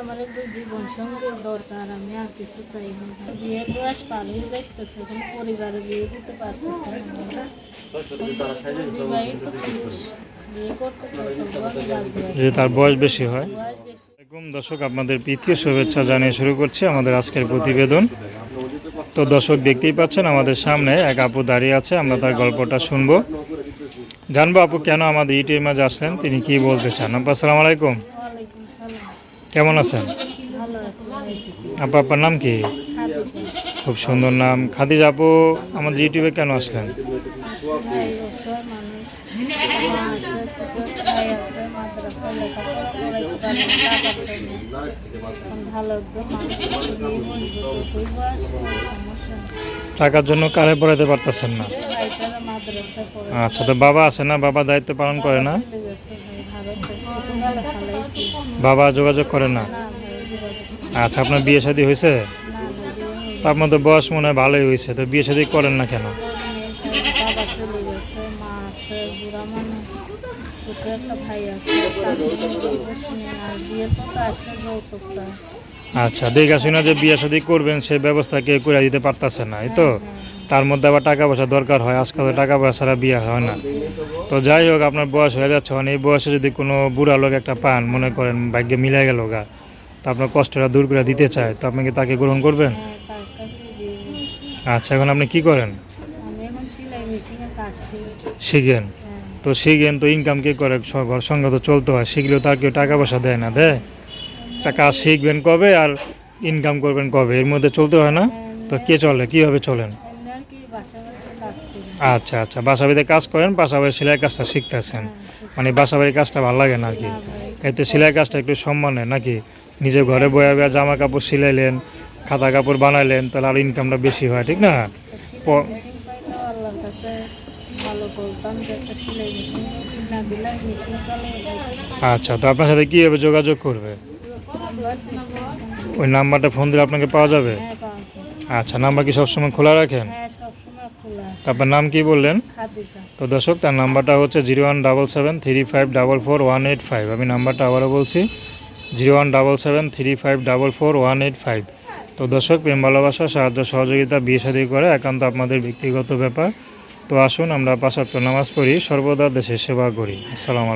আমার একটু জীবন সঙ্গীর দরকার আমি আর কিছু চাই না। বিয়ে বয়স পার হয়ে যাইতেছে এখন পরিবারে বিয়ে দিতে পারতেছে বিবাহিত পুরুষ তার বয়স বেশি হয়। বেশি। দর্শক আপনাদের প্রীতীয় শুভেচ্ছা জানিয়ে শুরু করছি আমাদের আজকের প্রতিবেদন। তো দর্শক দেখতেই পাচ্ছেন আমাদের সামনে এক আপু দাঁড়িয়ে আছে আমরা তার গল্পটা শুনব। জানব আপু কেন আমাদের ইউটিউবের মাঝে আসলেন তিনি কি বলতে চান? আপু আসসালামু আলাইকুম। কেমন আছেন? আপা আপার নাম কি? খুব সুন্দর নাম। খাদিজা আপু আমাদের ইউটিউবে কেন আসলেন? টাকার জন্য কারে পড়াতে পারতেছেন না? আচ্ছা তো বাবা আছে না? বাবা দায়িত্ব পালন করে না? বাবা যোগাযোগ করে না? আচ্ছা আপনার বিয়ে শাদী হয়েছে? তো আপনার তো বয়স মনে হয় ভালোই হয়েছে, তো বিয়ে শাদী করেন না কেন? আছে ছোট একটা ভাই আছে আসলে যৌতুক চায়। আচ্ছা দেখা শুনে যে বিয়ে শাদী করবেন সে ব্যবস্থা কেউ করে দিতে পারতেছে না এই তো? তার মধ্যে আবার টাকা পয়সা দরকার হয় আজকাল টাকা পয়সা ছাড়া বিয়ে হয় না। তো যাই হোক আপনার বয়স হয়ে যাচ্ছে মানে এই বয়সে যদি কোনো বুড়া লোক একটা পান মনে করেন ভাগ্যে মিলে গেল গা তো আপনার কষ্টটা দূর করে দিতে চায় তো আপনি কি তাকে গ্রহণ করবেন? হ্যাঁ। আচ্ছা এখন আপনি কি করেন আমি এখন সেলাই মেশিনে কাজ শিখি শিখেন। তো শিখেন, তো ইনকাম কে করে ঘর সঙ্গে তো চলতে হয়, শিখলেও তার কেউ টাকা পয়সা দেয় না দেয় কাজ শিখবেন কবে আর ইনকাম করবেন কবে? এর মধ্যে চলতে হয় না? তো কে চলে? কীভাবে চলেন? আচ্ছা আচ্ছা বাসা বাড়িতে কাজ করেন পাশাপাশি সেলাই কাজটা শিখতেছেন। মানে বাসা বাড়ির কাজটা ভালো লাগে না আর কি। এতে সেলাই কাজটা একটু সম্মানের নাকি? নিজে ঘরে বয়ে বয়ে জামা কাপড় সিলাইলেন, খাতা কাপড় বানাইলেন, তাহলে আর ইনকামটা বেশি হয়, ঠিক না? আল্লাহর কাছে ভালো বলতাম যে একটা সেলাই মেশিন না দিলে মেশিন চালিয়ে আচ্ছা তো আপনার সাথে কীভাবে যোগাযোগ করবে? ওই নাম্বারটা ফোন দিলে আপনাকে পাওয়া যাবে? হ্যাঁ আচ্ছা নাম্বার কি সবসময় খোলা রাখেন? হ্যাঁ আপনার নাম কি বললেন? তো দর্শক তার নাম্বারটা হচ্ছে zero one double seven three five double four one eight five. আমি নাম্বারটা আবারও বলছি zero one double seven three five double four one eight five. তো দর্শক, প্রেম, ভালোবাসা, সাহায্য, সহযোগিতা, বিয়ে শাদী করে একান্ত আপনাদের ব্যক্তিগত ব্যাপার। তো আসুন আমরা পাশাপ্ত নামাজ পড়ি, সর্বদা দেশের সেবা করি। আসসালামু